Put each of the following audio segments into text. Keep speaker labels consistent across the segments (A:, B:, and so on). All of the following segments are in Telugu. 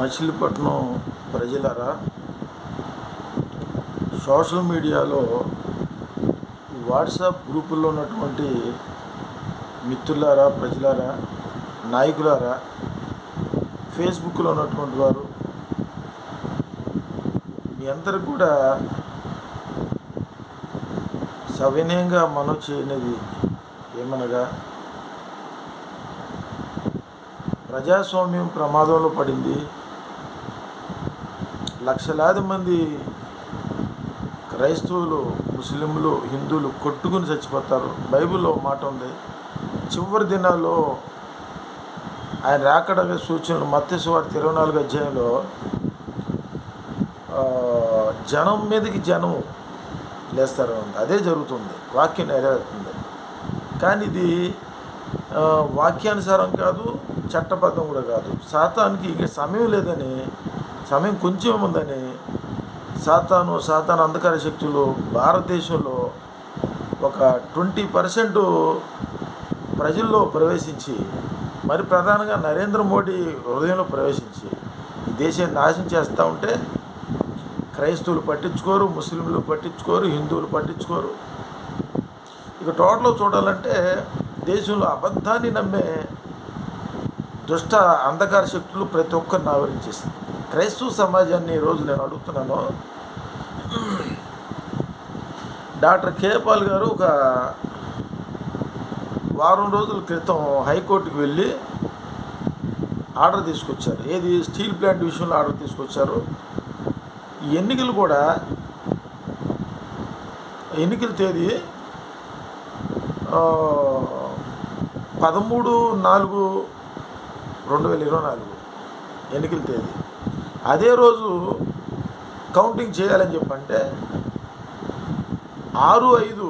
A: మచిలీపట్నం ప్రజలరా సోషల్ మీడియాలో వాట్సాప్ గ్రూపుల్లో ఉన్నటువంటి మిత్రులారా ప్రజలారా నాయకులారా ఫేస్బుక్లో ఉన్నటువంటి వారు మీ అందరికి కూడా సవినయంగా మనం చేయనిది ఏమనగా ప్రజాస్వామ్యం ప్రమాదంలో పడింది లక్షలాది మంది క్రైస్తవులు ముస్లింలు హిందువులు కొట్టుకుని చచ్చిపోతారు. బైబిల్లో మాట ఉంది. చివరి దినాల్లో ఆయన రాకడ సూచనలు. మత్స్యవార్త ఇరవై నాలుగు అధ్యాయంలో జనం మీదకి జనం లేస్తారు అదే జరుగుతుంది. వాక్యం నెరవేరుతుంది. కానీ ఇది వాక్యానుసారం కాదు చట్టబద్ధం కూడా కాదు. శాతానికి ఇక సమయం లేదని సమయం కొంచెం ఉందని సాతాను సాతాను అంధకార శక్తులు భారతదేశంలో ఒక ట్వంటీ పర్సెంట్ ప్రజల్లో ప్రవేశించి మరి ప్రధానంగా నరేంద్ర మోడీ హృదయంలో ప్రవేశించి ఈ దేశాన్ని నాశనం చేస్తూ ఉంటే క్రైస్తవులు పట్టించుకోరు ముస్లింలు పట్టించుకోరు హిందువులు పట్టించుకోరు. ఇక టోటల్ చూడాలంటే దేశంలో అబద్ధాన్ని నమ్మే దుష్ట అంధకార శక్తులు ప్రతి ఒక్కరిని ఆవరించేస్తుంది క్రైస్తవ సమాజాన్ని ఈరోజు నేను అడుగుతున్నాను. డాక్టర్ కేపాల్ గారు ఒక వారం రోజుల క్రితం హైకోర్టుకి వెళ్ళి ఆర్డర్ తీసుకొచ్చారు. ఏది? స్టీల్ ప్లాంట్ విషయంలో ఆర్డర్ తీసుకొచ్చారు. ఈ ఎన్నికలు కూడా ఎన్నికల తేదీ పదమూడు నాలుగు రెండు వేల ఇరవై నాలుగు ఎన్నికల తేదీ. అదే రోజు కౌంటింగ్ చేయాలని చెప్పంటే ఆరు ఐదు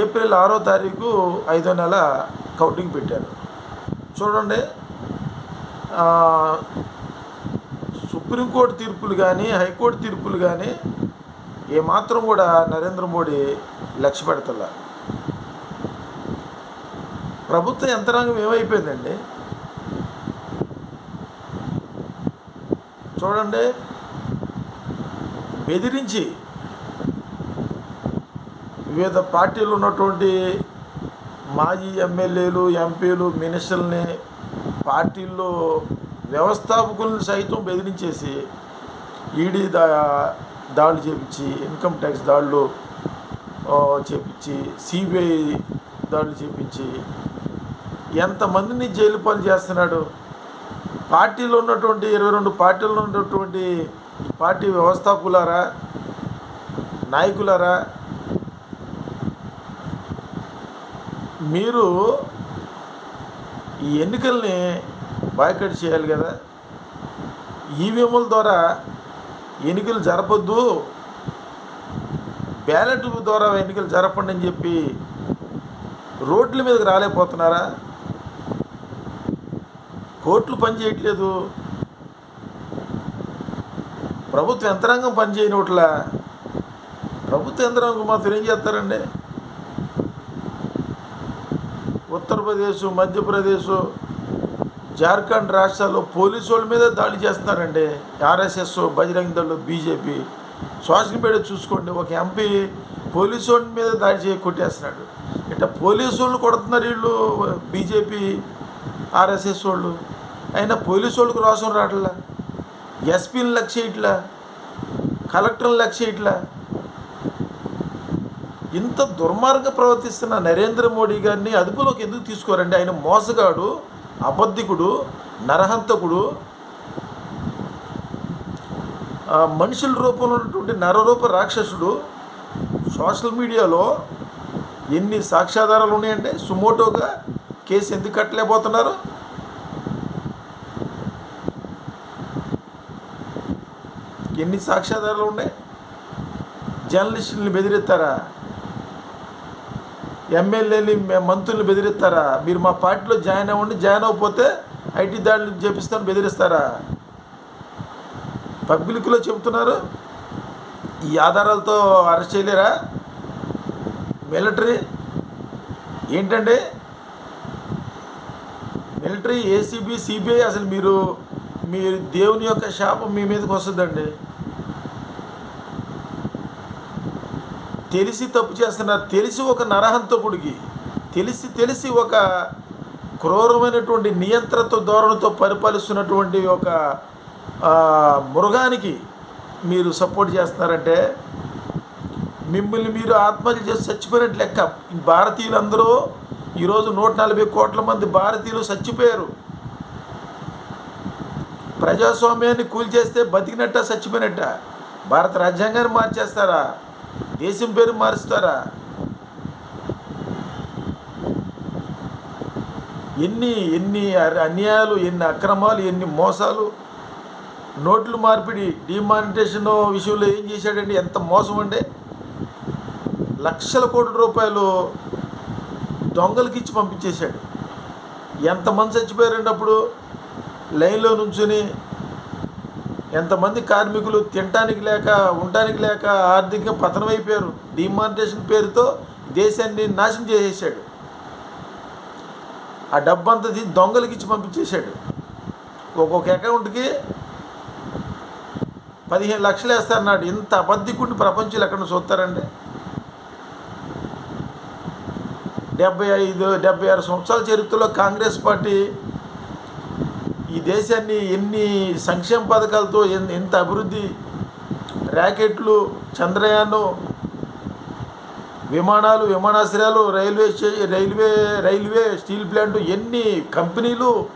A: ఏప్రిల్ ఆరో తారీఖు ఐదో నెల కౌంటింగ్ పెట్టారు. చూడండి సుప్రీంకోర్టు తీర్పులు కానీ హైకోర్టు తీర్పులు కానీ ఏమాత్రం కూడా నరేంద్ర మోడీ లక్ష్య పెడతలే. ప్రభుత్వ యంత్రాంగం ఏమైపోయిందండి? చూడండి. బెదిరించి వివిధ పార్టీలు ఉన్నటువంటి మాజీ ఎమ్మెల్యేలు ఎంపీలు మినిస్టర్లని పార్టీల్లో వ్యవస్థాపకులను సైతం బెదిరించేసి ఈడీ దా దాడులు చేపించి ఇన్కమ్ ట్యాక్స్ దాడులు చేపించి సిబిఐ దాడులు చేపించి ఎంతమందిని జైలు పాలు చేస్తున్నాడు? పార్టీలో ఉన్నటువంటి ఇరవై రెండు పార్టీల్లో ఉన్నటువంటి పార్టీ వ్యవస్థాపకులారా నాయకులారా మీరు ఈ ఎన్నికల్ని బాయ్కట్ చేయాలి కదా. ఈవీఎంల ద్వారా ఎన్నికలు జరపద్దు. బ్యాలెట్ ద్వారా ఎన్నికలు జరపండి అని చెప్పి రోడ్ల మీదకి రాలేకపోతున్నారా? కోర్టులు పనిచేయట్లేదు ప్రభుత్వ యంత్రాంగం పనిచేయనట్లా ప్రభుత్వ యంత్రాంగం మాత్రం ఏం చేస్తారండి? ఉత్తరప్రదేశ్ మధ్యప్రదేశ్ జార్ఖండ్ రాష్ట్రాల్లో పోలీసు వాళ్ళ మీద దాడి చేస్తున్నారండి. ఆర్ఎస్ఎస్ బజరంగ్ దళ్ళు బీజేపీ. సోషల్ మీడియా చూసుకోండి. ఒక ఎంపీ పోలీసు వాళ్ళ మీద దాడి చేయ కొట్టేస్తున్నాడు. ఇట్లా పోలీసు వాళ్ళు కొడుతున్నారు వీళ్ళు బీజేపీ ఆర్ఎస్ఎస్ వాళ్ళు. అయినా పోలీసు వాళ్ళకు రోషం రావట్లా? ఎస్పీని లక్ష్య ఇట్లా? కలెక్టర్ని లక్ష్య ఇట్లా? ఇంత దుర్మార్గ ప్రవర్తిస్తున్న నరేంద్ర మోడీ గారిని అదుపులోకి ఎందుకు తీసుకోరండి? ఆయన మోసగాడు అబద్ధికుడు నరహంతకుడు. మనుషుల రూపంలో ఉన్నటువంటి నరరూప రాక్షసుడు సోషల్ మీడియాలో ఎన్ని సాక్ష్యాధారాలు ఉన్నాయంటే సుమోటోగా కేసు ఎందుకు కట్టలేకపోతున్నారు? ఎన్ని సాక్ష్యాధారాలు ఉన్నాయి? జర్నలిస్టుల్ని బెదిరిస్తారా? ఎమ్మెల్యేని మంత్రుల్ని బెదిరిస్తారా? మీరు మా పార్టీలో జాయిన్ అవ్వండి జాయిన్ అవ్వకపోతే ఐటీ దాడులు చేపిస్తాను బెదిరిస్తారా? పబ్లిక్లో చెబుతున్నారు ఈ ఆధారాలతో అరెస్ట్ చేయలేరా? మిలిటరీ ఏంటండి? మిలిటరీ ఏసీబీ సిబిఐ అసలు మీరు మీరు దేవుని యొక్క శాపం మీ మీదకి వస్తుందండి. తెలిసి తప్పు చేస్తున్నారు. తెలిసి ఒక నరహంతకుడికి తెలిసి తెలిసి ఒక క్రూరమైనటువంటి నియంత్రణతో ధోరణితో పరిపాలిస్తున్నటువంటి ఒక మృగానికి మీరు సపోర్ట్ చేస్తున్నారంటే మిమ్మల్ని మీరు ఆత్మహత్య చేసి చచ్చిపోయినట్టు లెక్క. భారతీయులందరూ ఈరోజు నూట నలభై కోట్ల మంది భారతీయులు చచ్చిపోయారు. ప్రజాస్వామ్యాన్ని కూల్చేస్తే బతికినట్ట చచ్చిపోయినట్ట? భారత రాజ్యాంగాన్ని మార్చేస్తారా? దేశం పేరు మారుస్తారా? ఎన్ని ఎన్ని అన్యాయాలు ఎన్ని అక్రమాలు ఎన్ని మోసాలు? నోట్లు మార్పిడి డిమానిటేషన్ విషయంలో ఏం చేశాడండి? ఎంత మోసం అండి? లక్షల కోట్ల రూపాయలు దొంగలకిచ్చి పంపించేశాడు. ఎంతమంది చచ్చిపోయారండి అప్పుడు? లైన్లో నుంచుని ఎంతమంది కార్మికులు తినటానికి లేక ఉండటానికి లేక ఆర్థికంగా పతనమైపోయారు. డిమానిటేషన్ పేరుతో దేశాన్ని నాశనం చేసేసాడు ఆ డబ్బంతా తీసి దొంగలకి ఇచ్చి పంపించేశాడు. ఒక్కొక్క అకౌంట్కి పదిహేను లక్షలు వేస్తారన్నాడు. ఇంత అబద్ధికుడిని ప్రపంచంలో ఎక్కడ చూస్తారండి? డెబ్బై ఐదు డెబ్బై ఆరు సంవత్సరాల చరిత్రలో కాంగ్రెస్ పార్టీ ఈ దేశాన్ని ఎన్ని సంక్షేమ పథకాలతో ఎంత అభివృద్ధి ర్యాకెట్లు చంద్రయాను విమానాలు విమానాశ్రయాలు రైల్వే స్టే- రైల్వే రైల్వే స్టీల్ ప్లాంట్ ఎన్ని కంపెనీలు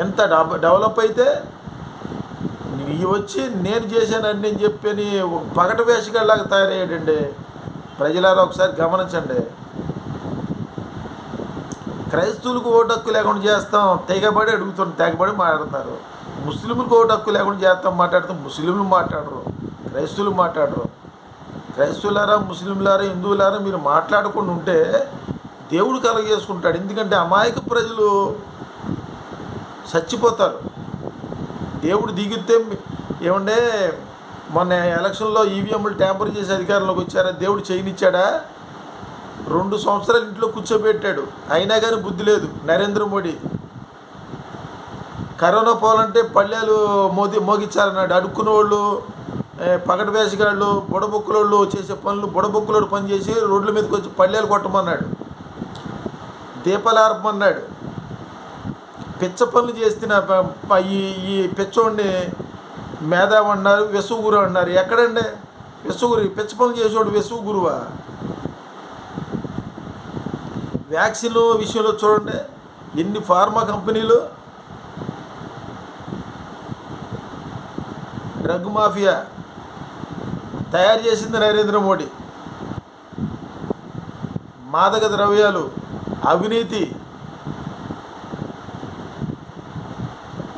A: ఎంత డెవలప్ అయితే ఇవి వచ్చి నేను చేశానని నేను చెప్పని పగట వేషగాళ్ళలాగా తయారయ్యాడండి. ప్రజలారా ఒకసారి గమనించండి. క్రైస్తవులకు ఓటు హక్కు లేకుండా చేస్తాం. తెగబడి అడుగుతాం తెగబడి మాట్లాడుతున్నారు. ముస్లింలకు ఓటు హక్కు లేకుండా చేస్తాం మాట్లాడుతాం ముస్లింలు మాట్లాడరు. క్రైస్తవులు మాట్లాడరు. క్రైస్తవులారా ముస్లింలారా హిందువులారా మీరు మాట్లాడకుండా ఉంటే దేవుడు కలగజేసుకుంటాడు. ఎందుకంటే అమాయక ప్రజలు చచ్చిపోతారు. దేవుడు దిగితే ఏమంటే మొన్న ఎలక్షన్లో ఈవీఎంలు ట్యాంపర్ చేసి అధికారంలోకి వచ్చారా? దేవుడు చేయనిచ్చాడా? రెండు సంవత్సరాలు ఇంట్లో కూర్చోబెట్టాడు. అయినా కానీ బుద్ధి లేదు. నరేంద్ర మోడీ. కరోనా పోవాలంటే పల్లెలు మోది మోగించాలన్నాడు. అడుక్కున్న వాళ్ళు ఏ, బుడబుక్కులోళ్ళు బుడబొక్కులోళ్ళు చేసే పనులు బుడబొక్కులోడు పని చేసి రోడ్ల మీదకి వచ్చి పల్లెలు కొట్టమన్నాడు. దీపాలు ఆర్పమన్నాడు పిచ్చ పనులు చేస్తున్న ఈ ఈ పిచ్చోడిని మేధావి అన్నారు విసుగు అన్నారు. ఎక్కడండి? విసుగురు పిచ్చ పనులు చేసేవాడు విసుగు గురువా వ్యాక్సిన్ విషయంలో చూడండి ఎన్ని ఫార్మా కంపెనీలు డ్రగ్ మాఫియా తయారు చేసింది నరేంద్ర మోడీ. మాదక ద్రవ్యాలు అవినీతి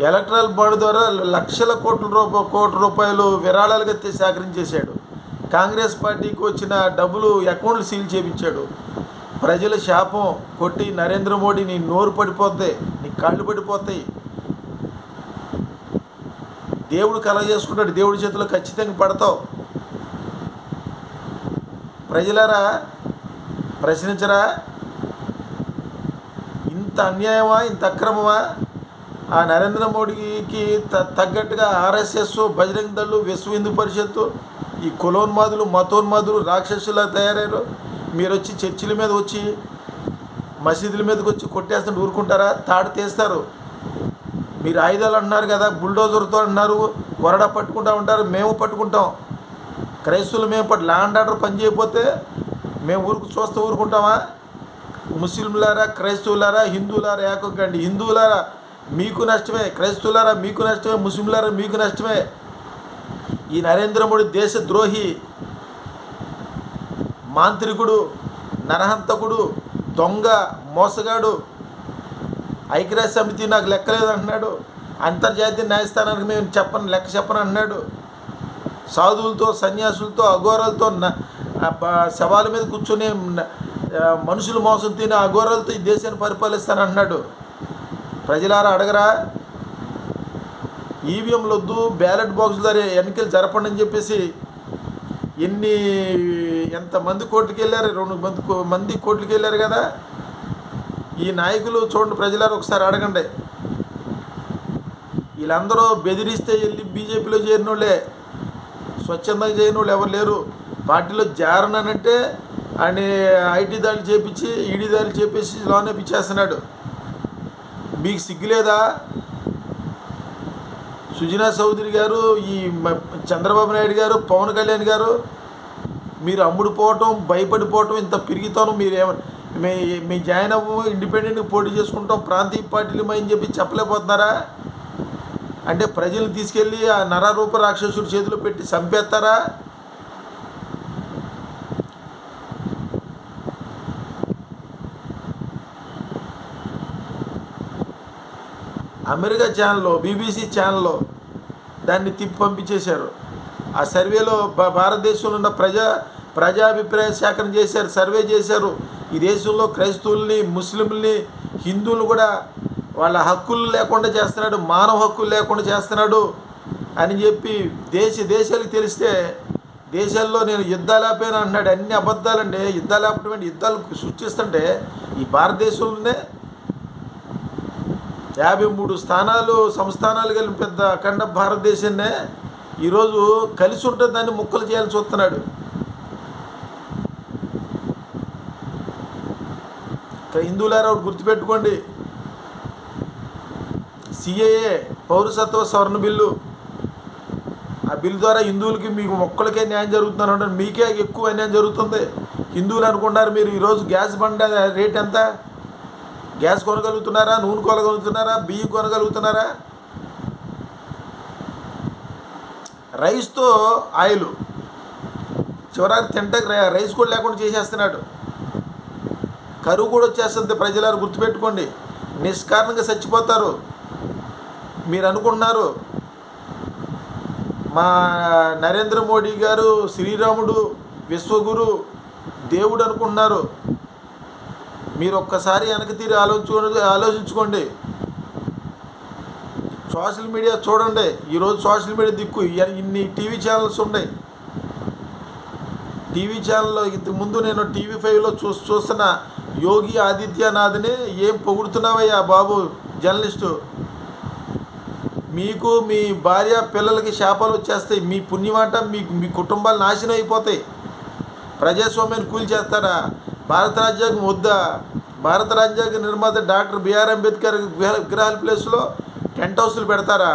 A: ఎలక్ట్రల్ బాండ్ ద్వారా లక్షల కోట్ల రూప కోట్ల రూపాయలు విరాళాలుగా సేకరించేశాడు కాంగ్రెస్ పార్టీకి వచ్చిన డబ్బులు అకౌంట్లు సీల్ చేయించాడు. ప్రజల శాపం కొట్టి నరేంద్ర మోడీ నీ నోరు పడిపోతాయి నీ కళ్ళు పడిపోతాయి. దేవుడు కలగ చేసుకుంటాడు దేవుడి చేతిలో ఖచ్చితంగా పడతావు. ప్రజలారా ప్రశ్నించరా? ఇంత అన్యాయమా ఇంత అక్రమమా? ఆ నరేంద్ర మోడీకి త- తగ్గట్టుగా ఆర్ఎస్ఎస్ బజరంగ దళ్ళు విశ్వ హిందూ పరిషత్తు ఈ కులోన్మాదులు మతోన్మాదులు రాక్షసులా తయారయ్యారు మీరు వచ్చి చర్చిల మీద వచ్చి మసీదుల మీదకి వచ్చి కొట్టేస్తుంటే ఊరుకుంటారా? తాడు తీస్తారు. మీరు ఆయుధాలు అంటున్నారు కదా బుల్డోజర్తో అంటున్నారు కొరడా పట్టుకుంటా ఉంటారు మేము పట్టుకుంటాం. క్రైస్తవులు మేము పట్టు ల్యాండ్ ఆర్డర్ పని చేయకపోతే మేము ఊరుకు చూస్తూ ఊరుకుంటామా? ముస్లింలారా క్రైస్తవులారా హిందువులారా ఏకండి హిందువులారా మీకు నష్టమే. క్రైస్తవులారా మీకు నష్టమే. ముస్లింలారా మీకు నష్టమే. ఈ నరేంద్ర మోడీ దేశ ద్రోహి మాంత్రికుడు నరహంతకుడు దొంగ మోసగాడు ఐక్యరాజ్య సమితి నాకు లెక్కలేదు అంటున్నాడు అంతర్జాతీయ న్యాయస్థానానికి మేము చెప్పను లెక్క చెప్పను అంటున్నాడు. సాధువులతో సన్యాసులతో అఘోరాలతో శవాల మీద కూర్చొని మనుషులు మోసం తినే అఘోరాలతో ఈ దేశాన్ని పరిపాలిస్తానంటున్నాడు ప్రజలారా అడగరా? ఈవీఎంలు వద్దు బ్యాలెట్ బాక్స్ ద్వారా ఎన్నికలు జరపండి అని చెప్పేసి ఎన్ని ఎంతమంది కోర్టుకి వెళ్ళారు? రెండు మంది మంది కోర్టుకి వెళ్ళారు కదా? ఈ నాయకులు చూడండి ప్రజలారు ఒకసారి అడగండి. వీళ్ళందరూ బెదిరిస్తే వెళ్ళి బీజేపీలో చేరిన వాళ్ళే స్వచ్ఛందంగా చేయని వాళ్ళు ఎవరు లేరు. పార్టీలో జారనంటే ఆయన ఐటీ దాడులు చేపించి ఈడీ దాడులు చేపించి లోనే పిచ్చేస్తున్నాడు మీకు సిగ్గులేదా? సుజనా చౌదరి గారు ఈ చంద్రబాబు నాయుడు గారు పవన్ కళ్యాణ్ గారు మీరు అమ్ముడుపోవటం భయపడిపోవటం ఇంత పెరిగితాను మీరు మే మీ మీ జాయిన్ అవ్వు ఇండిపెండెంట్గా పోటీ చేసుకుంటాం ప్రాంతీయ పార్టీలు అని చెప్పి చెప్పలేకపోతున్నారా? అంటే ప్రజల్ని తీసుకెళ్ళి ఆ నరారూప రాక్షసుడి చేతిలో పెట్టి చంపేస్తారా? అమెరికా ఛానల్లో బీబీసీ ఛానల్లో దాన్ని తిప్పి పంపించేశారు. ఆ సర్వేలో భారతదేశంలో ఉన్న ప్రజా ప్రజాభిప్రాయ సేకరణ చేశారు సర్వే చేశారు. ఈ దేశంలో క్రైస్తవుల్ని ముస్లింల్ని హిందువులు కూడా వాళ్ళ హక్కులు లేకుండా చేస్తున్నాడు మానవ హక్కులు లేకుండా చేస్తున్నాడు అని చెప్పి దేశ దేశాలకు తెలిస్తే దేశాల్లో నేను యుద్ధాలు ఆపాను అంటున్నాడు అన్ని అబద్ధాలండి. యుద్ధాలు ఆపటం యుద్ధాలు సృష్టిస్తుంటే ఈ భారతదేశంలోనే యాభై మూడు స్థానాలు సంస్థానాలు కలిపి పెద్ద అఖండ భారతదేశాన్నే ఈరోజు కలిసి ఉంటుందని దాన్ని ముక్కలు చేయాల్సి వస్తున్నాడు ఇక్కడ హిందువులారా ఒకటి గుర్తుపెట్టుకోండి. సిఏఏ పౌరసత్వ సవరణ బిల్లు. ఆ బిల్లు ద్వారా హిందువులకి మీకు ఒక్కరికే న్యాయం జరుగుతుందని అంటే మీకే ఎక్కువ అన్యాయం జరుగుతుంది. హిందువులు అనుకున్నారు మీరు ఈరోజు గ్యాస్ బండ రేట్ ఎంత? గ్యాస్ కొనగలుగుతున్నారా? నూనె కొనగలుగుతున్నారా? బియ్యం కొనగలుగుతున్నారా? రైస్తో ఆయిల్. చివరికి తింటే రై- రైస్ కూడా లేకుండా చేసేస్తున్నాడు. కరువు కూడా వచ్చేస్తుంది ప్రజలారు గుర్తుపెట్టుకోండి. నిష్కారణంగా చచ్చిపోతారు. మీరు అనుకుంటున్నారు. మా నరేంద్ర మోడీ గారు శ్రీరాముడు విశ్వగురు దేవుడు అనుకుంటున్నారు. మీరు ఒక్కసారి వెనక తీరి ఆలోచించుకోండి ఆలోచించుకోండి. సోషల్ మీడియా చూడండి. ఈరోజు సోషల్ మీడియా దిక్కు. ఇన్ని టీవీ ఛానల్స్ ఉన్నాయి. టీవీ ఛానల్లో ఇంత ముందు నేను టీవీ ఫైవ్లో చూ చూస్తున్న యోగి ఆదిత్యనాథ్ని ఏం పొగుడుతున్నావయ్యా బాబు జర్నలిస్టు? మీకు మీ భార్య పిల్లలకి శాపాలు వచ్చేస్తాయి. మీ పుణ్యమాట మీ మీ కుటుంబాలు నాశనం అయిపోతాయి. ప్రజాస్వామ్యాన్ని కూల్చేస్తారా? భారత రాజ్యాంగం వద్దా భారత రాజ్యాంగ నిర్మాత డాక్టర్ బిఆర్ అంబేద్కర్ విగ్రహాల ప్లేస్లో టెంట్ హౌస్లు పెడతారా?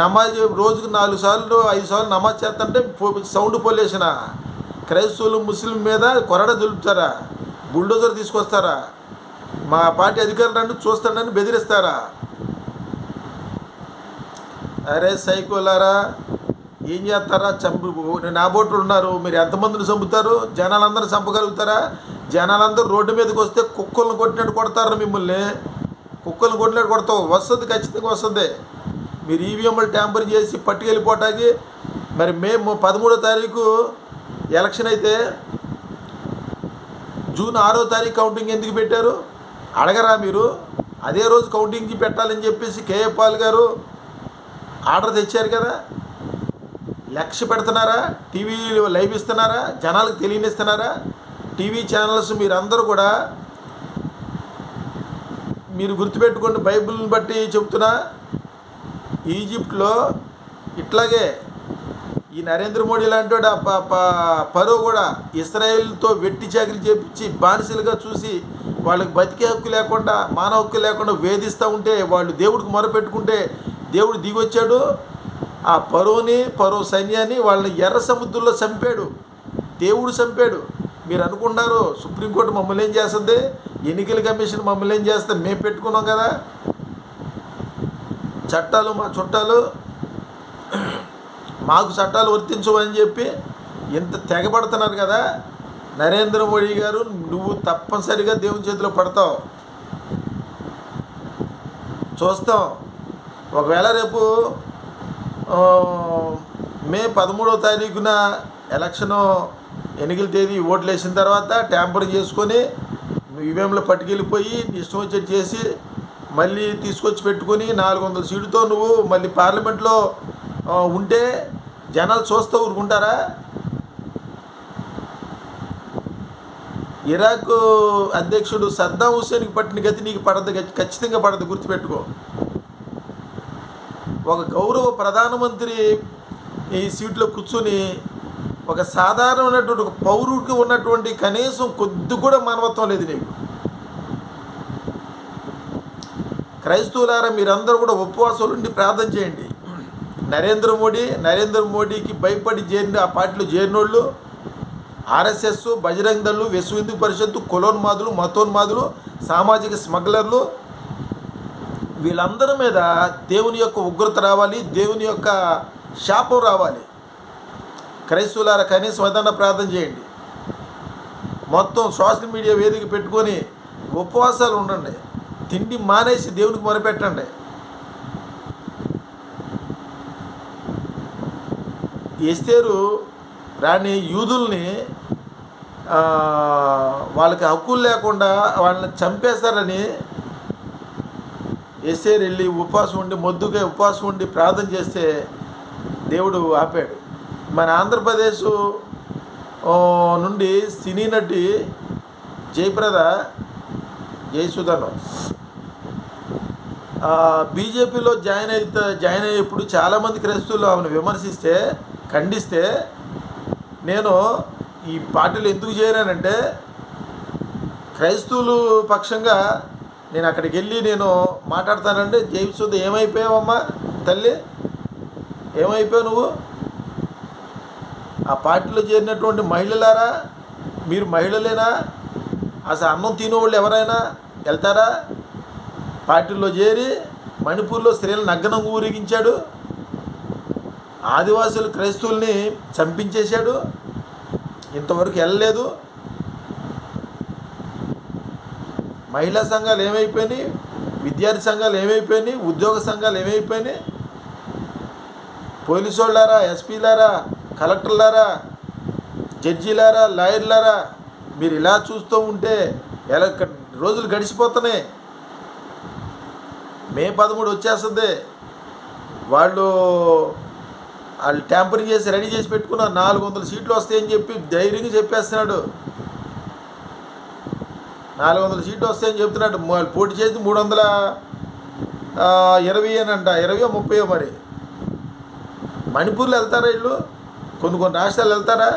A: నమాజ్ రోజుకు నాలుగు సార్లు ఐదు సార్లు నమాజ్ చేస్తుంటే సౌండ్ పొల్యూషనా? క్రైస్తవులు ముస్లిం మీద కొరడ దులుపుతారా? బుల్డోజర్ తీసుకొస్తారా? మా పార్టీ అధికారులు రండి చూస్తానని బెదిరిస్తారా? అరే సైకోలారా ఏం చేస్తారా? చంపు నా బోట్లు ఉన్నారు. మీరు ఎంతమందిని చంపుతారు? జనాలందరూ చంపగలుగుతారా? జనాలందరూ రోడ్డు మీదకి వస్తే కుక్కలను కొట్టినట్టు కొడతారు మిమ్మల్ని. కుక్కలను కొట్టినట్టు కొడతావు. వస్తుంది ఖచ్చితంగా వస్తుంది. మీరు ఈవీఎంలు ట్యాంపర్ చేసి పట్టుకెళ్ళిపోవటానికి మరి మేము పదమూడో తారీఖు ఎలక్షన్ అయితే జూన్ ఆరో తారీఖు కౌంటింగ్ ఎందుకు పెట్టారు? అడగరా మీరు. అదే రోజు కౌంటింగ్ పెట్టాలని చెప్పేసి కేఏ పాల్ గారు ఆర్డర్ తెచ్చారు కదా. లక్ష్య పెడుతున్నారా? టీవీ లైవ్ ఇస్తున్నారా? జనాలకు తెలియనిస్తున్నారా? టీవీ ఛానల్స్ మీరందరూ కూడా మీరు గుర్తుపెట్టుకోండి బైబిల్ని బట్టి చెప్తున్నా ఈజిప్ట్లో ఇట్లాగే ఈ నరేంద్ర మోడీ లాంటి వాడు ఆ పరో కూడా ఇస్రాయేల్తో వెట్టి చాకరి చేపించి బానిసలుగా చూసి వాళ్ళకి బతికే హక్కు లేకుండా మానవ హక్కు లేకుండా వేధిస్తూ ఉంటే వాళ్ళు దేవుడికి మొరపెట్టుకుంటే దేవుడు దిగొచ్చాడు. ఆ పరోని పరో సైన్యాన్ని వాళ్ళని ఎర్ర సముద్రంలో చంపాడు. దేవుడు చంపాడు. మీరు అనుకున్నారు సుప్రీంకోర్టు మమ్మల్ని ఏం చేస్తుంది? ఎన్నికల కమిషన్ మమ్మల్ని ఏం చేస్తే మేము పెట్టుకున్నాం కదా. చట్టాలు మా చుట్టాలు మాకు చట్టాలు వర్తించవని చెప్పి ఇంత తెగబడుతున్నారు కదా. నరేంద్ర మోడీ గారు నువ్వు తప్పనిసరిగా దేవుని చేతిలో పడతావు. చూస్తాం. ఒకవేళ రేపు మే పదమూడవ తారీఖున ఎలక్షను ఎన్నికల తేదీ ఓట్లు వేసిన తర్వాత ట్యాంపరింగ్ చేసుకొని ఈవీఎంలో పట్టుకెళ్ళిపోయి నీ ఇష్టం వచ్చేది చేసి మళ్ళీ తీసుకొచ్చి పెట్టుకొని నాలుగు వందల సీటుతో నువ్వు మళ్ళీ పార్లమెంట్లో ఉంటే జనాలు చూస్తూ ఊరుకుంటారా? ఇరాక్ అధ్యక్షుడు సద్దాం హుసేన్కి పట్టిన గతి నీకు పడదు ఖచ్చితంగా పడదు గుర్తుపెట్టుకో. ఒక గౌరవ ప్రధానమంత్రి ఈ సీట్లో కూర్చొని ఒక సాధారణమైనటువంటి ఒక పౌరుడికి ఉన్నటువంటి కనీసం కొద్ది కూడా మానవత్వం లేదు నీకు. క్రైస్తవులారా మీరందరూ కూడా ఉపవాసాలు ఉండి ప్రార్థన చేయండి. నరేంద్ర మోడీ నరేంద్ర మోడీకి భయపడి చేరిన ఆ పార్టీలో చేరినోళ్ళు ఆర్ఎస్ఎస్ బజరంగ్ దళ్ళు విశ్వ హిందూ పరిషత్తు కులోన్మాదులు మతోన్మాదులు సామాజిక స్మగ్లర్లు వీళ్ళందరి మీద దేవుని యొక్క ఉగ్రత రావాలి దేవుని యొక్క శాపం రావాలి. క్రైస్తవులారా కనీసం ఏదన్నా ప్రార్థన చేయండి. మొత్తం సోషల్ మీడియా వేదిక పెట్టుకొని ఉపవాసాలు ఉండండి. తిండి మానేసి దేవునికి మొరపెట్టండి. ఎస్తేరు రాని యూదుల్ని వాళ్ళకి హక్కులు లేకుండా వాళ్ళని చంపేస్తారని ఎస్ఏర్ వెళ్ళి ఉపవాసం ఉండి మొద్దుగా ఉపవాసం ఉండి ప్రార్థన చేస్తే దేవుడు ఆపాడు. మన ఆంధ్రప్రదేశ్ నుండి సినీ నటి జయప్రద జయసుధను. బీజేపీలో జాయిన్ అయితే జాయిన్ అయ్యేప్పుడు చాలామంది క్రైస్తవులు ఆమెను విమర్శిస్తే ఖండిస్తే నేను ఈ పార్టీలు ఎందుకు చేరానంటే క్రైస్తవులు పక్షంగా నేను అక్కడికి వెళ్ళి నేను మాట్లాడతానంటే జయసుధ ఏమైపోయావమ్మా తల్లి? ఏమైపోయావు నువ్వు? ఆ పార్టీలో చేరినటువంటి మహిళలారా మీరు మహిళలేనా? అసలు అన్నం తినేవాళ్ళు ఎవరైనా వెళ్తారా? పార్టీలో చేరి మణిపూర్లో స్త్రీలను నగ్నం ఊరేగించాడు. ఆదివాసులు క్రైస్తవుల్ని చంపించేశాడు. ఇంతవరకు వెళ్ళలేదు. మహిళా సంఘాలు ఏమైపోయినాయి? విద్యార్థి సంఘాలు ఏమైపోయినాయి? ఉద్యోగ సంఘాలు ఏమైపోయినాయి? పోలీసు వాళ్ళారా ఎస్పీలారా కలెక్టర్లారా జడ్జీలారా లాయర్లారా మీరు ఇలా చూస్తూ ఉంటే ఎలా రోజులు గడిచిపోతున్నాయి. మే పదమూడు వచ్చేస్తుంది. వాళ్ళు వాళ్ళు ట్యాంపరింగ్ చేసి రెడీ చేసి పెట్టుకున్న నాలుగు వందల సీట్లు వస్తాయని చెప్పి ధైర్యంగా చెప్పేస్తున్నాడు. నాలుగు వందల సీట్లు వస్తాయని చెప్తున్నాడు. వాళ్ళు పోటీ చేసి మూడు వందల ఇరవై ఇరవై అనంట. ఇరవై ముప్పై మరి. మణిపూర్లో వెళ్తారా వీళ్ళు? కొన్ని కొన్ని రాష్ట్రాలు వెళ్తారా?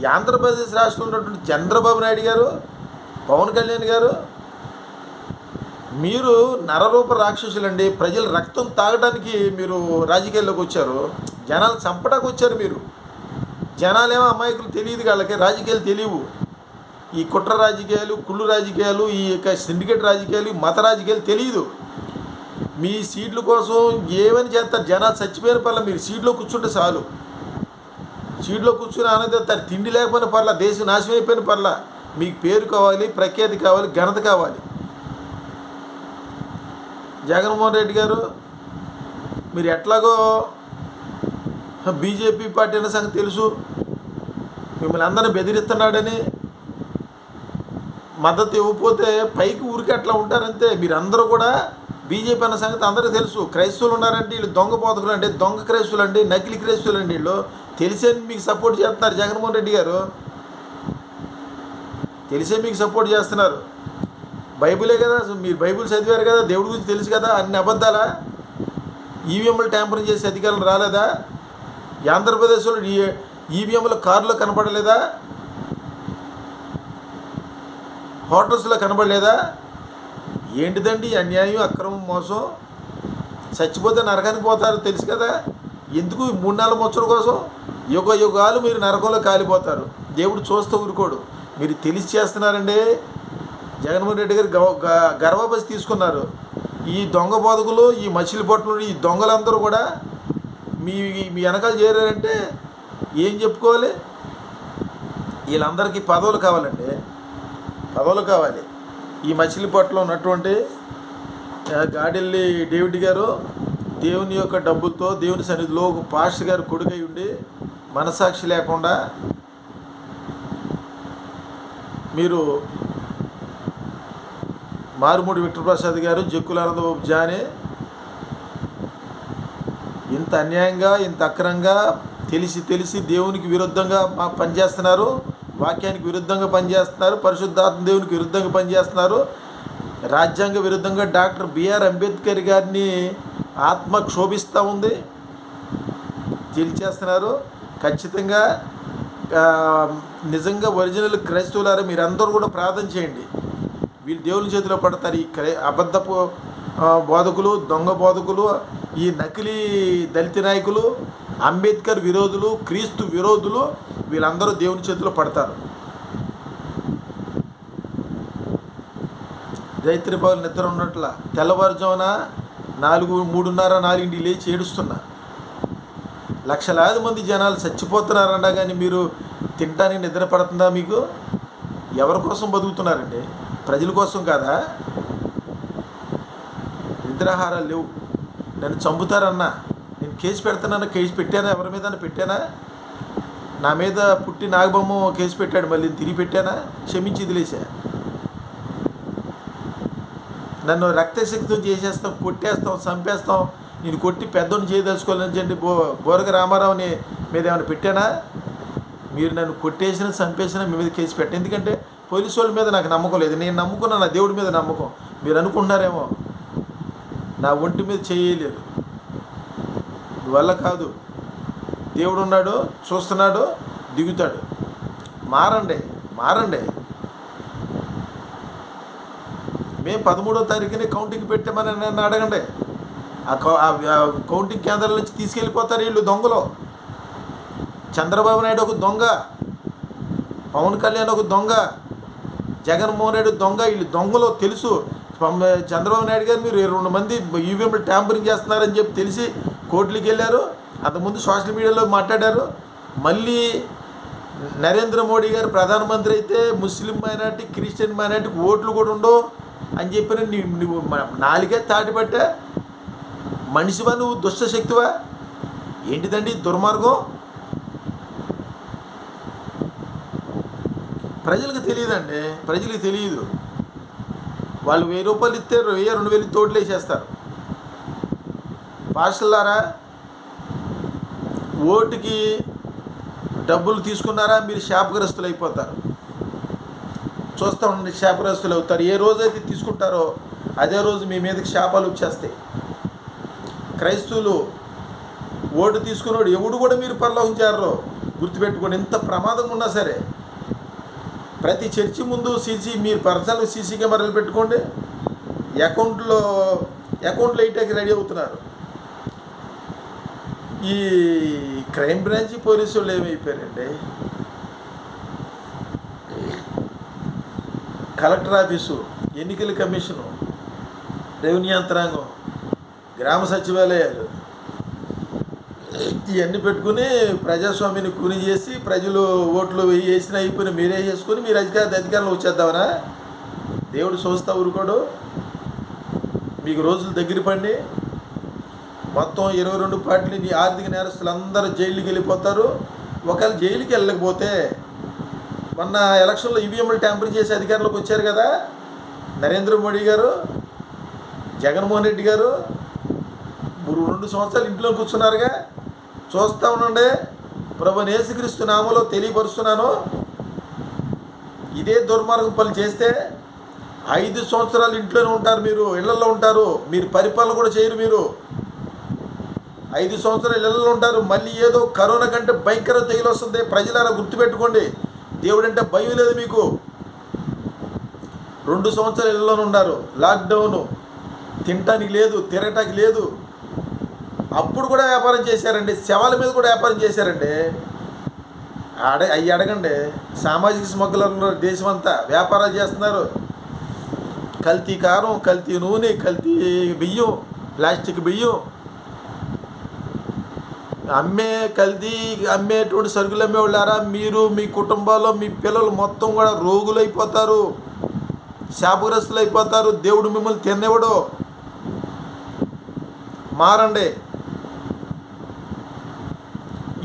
A: ఈ ఆంధ్రప్రదేశ్ రాష్ట్రంలో ఉన్నటువంటి చంద్రబాబు నాయుడు గారు పవన్ కళ్యాణ్ గారు మీరు నరరూప రాక్షసులండి ప్రజల రక్తం తాగడానికి మీరు రాజకీయాల్లోకి వచ్చారు. జనాలు చంపడానికి వచ్చారు మీరు. జనాలేమో అమాయకులు తెలియదు వాళ్ళకి రాజకీయాలు తెలియవు. ఈ కుట్ర రాజకీయాలు కుళ్ళు రాజకీయాలు ఈ యొక్క సిండికేట్ రాజకీయాలు మత రాజకీయాలు తెలియదు. మీ సీట్ల కోసం ఏమని చేస్తారు? జనాలు చచ్చిపోయిన పర్ల మీరు సీట్లో కూర్చుంటే చాలు. సీట్లో కూర్చుని ఆనందిస్తారు తిండి లేకపోయిన పర్ల దేశం నాశనం అయిపోయిన పర్ల. మీకు పేరు కావాలి ప్రఖ్యాతి కావాలి ఘనత కావాలి. జగన్మోహన్ రెడ్డి గారు మీరు ఎట్లాగో బీజేపీ పార్టీ అనే సంగతి తెలుసు. మిమ్మల్ని అందరిని బెదిరిస్తున్నాడని మద్దతు ఇవ్వకపోతే పైకి ఊరికి అట్లా ఉంటారంతే. మీరందరూ కూడా బీజేపీ అన్న సంగతి అందరికీ తెలుసు. క్రైస్తవులు ఉన్నారంటే వీళ్ళు దొంగ బోధకులు అంటే దొంగ క్రైస్తువులు అండి నకిలీ క్రైస్తవులు అండి వీళ్ళు తెలిసే మీకు సపోర్ట్ చేస్తున్నారు జగన్మోహన్ రెడ్డి గారు. తెలిసే మీకు సపోర్ట్ చేస్తున్నారు. బైబిలే కదా మీరు బైబిల్ చదివారు కదా దేవుడి గురించి తెలుసు కదా అన్ని అబద్ధాలా? ఈవీఎంలు ట్యాంపరింగ్ చేసే అధికారులు రాలేదా? ఆంధ్రప్రదేశ్లో ఈవీఎంలు కారులో కనపడలేదా హోటల్స్లో కనబడలేదా? ఏంటిదండి అన్యాయం అక్రమం మోసం? చచ్చిపోతే నరకానికి పోతారు తెలుసు కదా? ఎందుకు ఈ మూడు నెలల ముచ్చట కోసం? యుగ యుగాలు మీరు నరకంలో కాలిపోతారు. దేవుడు చూస్తూ ఊరుకోడు. మీరు తెలిసి చేస్తున్నారండి? జగన్మోహన్ రెడ్డి గారు గవ- గ- గర్వపసి తీసుకున్నారు. ఈ దొంగ బతుకులు ఈ మచిలీపట్నం ఈ దొంగలందరూ కూడా మీ మీ వెనకాల చేరారంటే ఏం చెప్పుకోవాలి? వీళ్ళందరికీ పదవులు కావాలండి. పదవులు కావాలి. ఈ మచిలీపట్నంలో ఉన్నటువంటి గాడిల్లి డేవిడ్ గారు దేవుని యొక్క డబ్బుతో దేవుని సన్నిధిలో ఒక పాస్టర్ గారు కొడుకై ఉండి మనసాక్షి లేకుండా మీరు మారుమూడి విక్టరప్రసాద్ గారు జక్కులానందబాబు జానే ఇంత అన్యాయంగా ఇంత అక్రంగా తెలిసి తెలిసి దేవునికి విరుద్ధంగా పనిచేస్తున్నారు వాక్యానికి విరుద్ధంగా పనిచేస్తున్నారు పరిశుద్ధాత్మ దేవునికి విరుద్ధంగా పనిచేస్తున్నారు. రాజ్యాంగ విరుద్ధంగా డాక్టర్ బిఆర్ అంబేద్కర్ గారిని ఆత్మ క్షోభిస్తూ ఉంది తేల్చేస్తున్నారు. ఖచ్చితంగా నిజంగా ఒరిజినల్ క్రైస్తవులారా మీరందరూ కూడా ప్రార్థన చేయండి. వీళ్ళు దేవుని చేతిలో పడతారు. ఈ క్రై అబద్ధపు బోధకులు దొంగ బోధకులు ఈ నకిలీ దళిత నాయకులు అంబేద్కర్ విరోధులు క్రీస్తు విరోధులు వీళ్ళందరూ దేవుని చేతిలో పడతారు. జైత్రి నిద్ర ఉన్నట్ల తెల్లవారుజామున నాలుగు మూడున్నర నాలుగింటి లేచి ఏడుస్తున్నా. లక్షలాది మంది జనాలు చచ్చిపోతున్నారన్నా కానీ మీరు తినడానికి నిద్ర పడుతుందా మీకు? ఎవరి కోసం బతుకుతున్నారండి? ప్రజల కోసం కాదా? నిద్రాహారాలు లేవు. నన్ను చంపుతారన్నా. కేసు పెడతానన్న కేసు పెట్టానా? ఎవరి మీద పెట్టానా? నా మీద పుట్టి నాగబొమ్మ కేసు పెట్టాడు మళ్ళీ తిరిగి పెట్టానా? క్షమించి వదిలేసా నన్ను రక్తశక్తితో చేసేస్తాం కొట్టేస్తాం చంపేస్తాం. నేను కొట్టి పెద్దోని చేయదలుచుకోవాలని చెప్పి బో బోరగ రామారావుని మీద ఏమైనా పెట్టానా? మీరు నన్ను కొట్టేసిన చంపేసిన మీ మీద కేసు పెట్టాను ఎందుకంటే పోలీసు వాళ్ళ మీద నాకు నమ్మకం లేదు. నేను నమ్ముకున్నా నా దేవుడి మీద నమ్మకం. మీరు అనుకుంటున్నారేమో. నా ఒంటి మీద వల్ల కాదు. దేవుడు ఉన్నాడు చూస్తున్నాడు దిగుతాడు. మారండి మారండి. మేము పదమూడో తారీఖుని కౌంటింగ్ పెట్టామని నన్ను అడగండి. ఆ కౌ ఆ కౌంటింగ్ కేంద్రాల నుంచి తీసుకెళ్ళిపోతారు వీళ్ళు దొంగలు. చంద్రబాబు నాయుడు ఒక దొంగ. పవన్ కళ్యాణ్ ఒక దొంగ. జగన్మోహన్ రెడ్డి దొంగ. వీళ్ళు దొంగలు తెలుసు. చంద్రబాబు నాయుడు గారు మీరు రెండు మంది ఈవీఎంలు ట్యాంపరింగ్ చేస్తున్నారని చెప్పి తెలిసి కోర్టులకి వెళ్ళారు అంతకుముందు సోషల్ మీడియాలో మాట్లాడారు. మళ్ళీ నరేంద్ర మోడీ గారు ప్రధానమంత్రి అయితే ముస్లిం మైనార్టీ క్రిస్టియన్ మైనార్టీకి ఓట్లు కూడా ఉండవు అని చెప్పిన నువ్వు నాలుగే తాటిపట్టే. మనిషివా నువ్వు దుష్ట శక్తివా? ఏంటిదండి దుర్మార్గం? ప్రజలకు తెలియదండి ప్రజలకు తెలియదు. వాళ్ళు వెయ్యి రూపాయలు ఇస్తే వెయ్యి రెండు వేలు తోట్లు వేసేస్తారు పాస్టర్లారా ఓటుకి డబ్బులు తీసుకున్నారా మీరు శాపగ్రస్తులు అయిపోతారు చూస్తూ ఉండండి శాపగ్రస్తులు అవుతారు ఏ రోజైతే తీసుకుంటారో అదే రోజు మీ మీదకి శాపాలు వచ్చేస్తాయి. క్రైస్తవులు ఓటు తీసుకున్నాడు ఎవడు కూడా మీరు పరలోకించారో గుర్తుపెట్టుకోండి ఎంత ప్రమాదంగా ఉన్నా సరే ప్రతి చర్చి ముందు సీసీ మీరు పర్సనల్ సీసీ కెమెరాలు పెట్టుకోండి. అకౌంట్లో అకౌంట్లో వేయటానికి రెడీ అవుతున్నారు. ఈ క్రైమ్ బ్రాంచ్ పోలీసు వాళ్ళు ఏమైపోయారండి? కలెక్టర్ ఆఫీసు ఎన్నికల కమిషను రెవెన్యూ యంత్రాంగం గ్రామ సచివాలయాలు ఇవన్నీ పెట్టుకుని ప్రజాస్వామ్యాన్ని కూని చేసి ప్రజలు ఓట్లు వేసిన అయిపోయిన మీరే చేసుకుని మీరు అధికార అధికారంలో వచ్చేద్దామనా? దేవుడు చూస్తా ఊరుకోడు. మీకు రోజులు దగ్గర పండి మొత్తం ఇరవై రెండు పార్టీలు నీ ఆర్థిక నేరస్తులు అందరూ జైలుకి వెళ్ళిపోతారు. ఒకవేళ జైలుకి వెళ్ళకపోతే మొన్న ఎలక్షన్లో ఈవీఎంలు ట్యాంపర్ చేసి అధికారంలోకి వచ్చారు కదా నరేంద్ర మోడీ గారు జగన్మోహన్ రెడ్డి గారు మూడు రెండు సంవత్సరాలు ఇంట్లో కూర్చున్నారుగా. చూస్తూ ఉండండి ప్రభు నేసుక్రీస్తు నామలో తెలియపరుస్తున్నాను. ఇదే దుర్మార్గం పనులు చేస్తే ఐదు సంవత్సరాలు ఇంట్లోనే ఉంటారు మీరు ఇళ్ళలో ఉంటారు మీరు పరిపాలన కూడా చేయరు మీరు. ఐదు సంవత్సరాలు ఇళ్ళలో ఉంటారు. మళ్ళీ ఏదో కరోనా కంటే భయంకర తెగులు వస్తుంది. ప్రజలారా గుర్తుపెట్టుకోండి. దేవుడు అంటే భయం లేదు మీకు. రెండు సంవత్సరాలు ఇళ్ళలో ఉన్నారు. లాక్డౌను తినటానికి లేదు తిరగటానికి లేదు. అప్పుడు కూడా వ్యాపారం చేశారండి. శవాల మీద కూడా వ్యాపారం చేశారండి. అడ అవి అడగండి. సామాజిక స్మగ్లర్లు దేశం అంతా వ్యాపారాలు చేస్తున్నారు. కల్తీ కారం కల్తీ నూనె కల్తీ బియ్యం ప్లాస్టిక్ బియ్యం అమ్మే కల్తీ అమ్మేటువంటి సరుకులు అమ్మేవాళ్ళారా? మీరు మీ కుటుంబాల్లో మీ పిల్లలు మొత్తం కూడా రోగులు అయిపోతారు శాపగ్రస్తులు అయిపోతారు దేవుడు మిమ్మల్ని తినేవాడు. మారండి.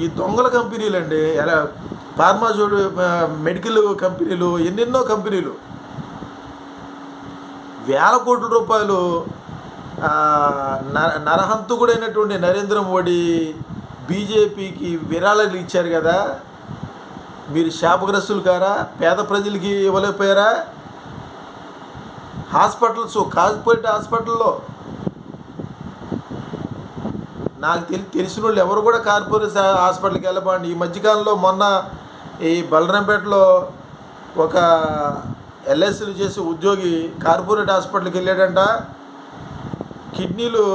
A: ఈ దొంగల కంపెనీలు అండి ఎలా ఫార్మాజోడు మెడికల్ కంపెనీలు ఎన్నెన్నో కంపెనీలు. వేల కోట్ల రూపాయలు నర నరహంతకుడైనటువంటి నరేంద్ర మోడీ బీజేపీకి విరాళాలు ఇచ్చారు కదా మీరు శాపగ్రస్తులు కారా? పేద ప్రజలకి ఇవ్వలేకపోయారా? హాస్పిటల్స్ కార్పొరేట్ హాస్పిటల్లో. నాకు తెలి తెలిసిన వాళ్ళు ఎవరు కూడా కార్పొరేట్ హాస్పిటల్కి వెళ్ళబండి. ఈ మధ్యకాలంలో మొన్న ఈ బలరంపేటలో ఒక ఎల్ఐసీలు చేసే ఉద్యోగి కార్పొరేట్ హాస్పిటల్కి వెళ్ళాడంట. కిడ్నీలు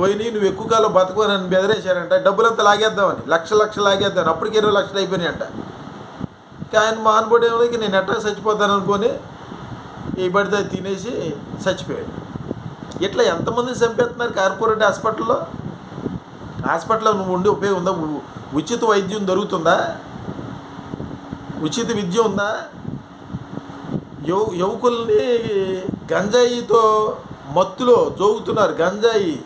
A: పోయినాయి నువ్వు ఎక్కువ కాలం బతుకు అని బెదిరేశారంట. డబ్బులంతా లాగేద్దామని. లక్ష లక్షలు లాగేద్దామని. అప్పటికి ఇరవై లక్షలు అయిపోయినాయంట. ఆయన మానబడి ఏమో నేను ఎట్లా చచ్చిపోతాను అనుకొని ఈ పడితే అది తినేసి చచ్చిపోయాడు. ఇట్లా ఎంతమందిని చంపేస్తున్నారు కార్పొరేట్ హాస్పిటల్లో? హాస్పిటల్లో నువ్వు ఉండి ఉపయోగం ఉందా? ఉచిత వైద్యం దొరుకుతుందా? ఉచిత విద్య ఉందా? యువ యువకుల్ని గంజాయితో మత్తులో జోగుతున్నారు. గంజాయి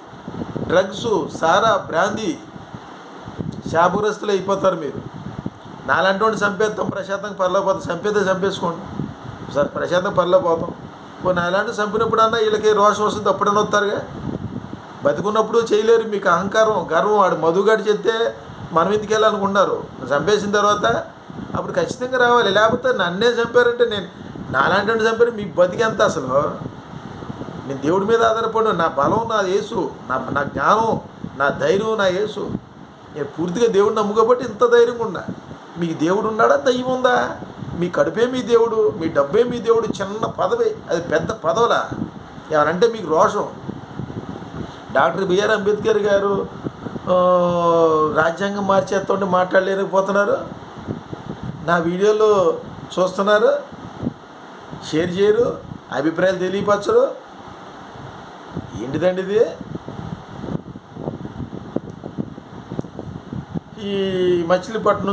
A: డ్రగ్స్ సారా బ్రాందీ శాపగ్రస్తులు అయిపోతారు మీరు. నాలాంటి చంపేద్దాం చంపేస్తాం ప్రశాంతంగా పర్లేకపోతాం చంపేదే చంపేసుకోండి. సార్ ప్రశాంతంగా పర్లేకపోతాం ఇప్పుడు నాలాంటి చంపినప్పుడన్నా వీళ్ళకి రోషం వస్తుంది అప్పుడన్నా వస్తారుగా. బతికున్నప్పుడు చేయలేరు మీకు అహంకారం గర్వం. వాడు మధుగాడు చెప్తే మనం ఇంటికి వెళ్ళాలనుకున్నారు చంపేసిన తర్వాత అప్పుడు ఖచ్చితంగా రావాలి. లేకపోతే నన్నే చంపారంటే నేను నాలాంటి వాడిని చంపారు మీకు బతికెంత అసలు? దేవుడి మీద ఆధారపడి నా బలం నా యేసు నా నా జ్ఞానం నా ధైర్యం నా యేసు. నేను పూర్తిగా దేవుడిని నమ్ముకోబట్టి ఇంత ధైర్యంగా ఉన్నా. మీకు దేవుడు ఉన్నాడా? దయ్యం ఉందా? మీ కడుపే మీ దేవుడు మీ డబ్బే మీ దేవుడు చిన్న పదవి అది పెద్ద పదవులా? ఏమనంటే మీకు రోషం. డాక్టర్ బిఆర్ అంబేద్కర్ గారు రాజ్యాంగం మార్చేస్తుంటే మాట్లాడలేకపోతున్నారు. నా వీడియోలు చూస్తున్నారు. షేర్ చేయరు అభిప్రాయాలు తెలియపరచరు. ఏంటిదండి ఇది? ఈ మచిలీపట్నం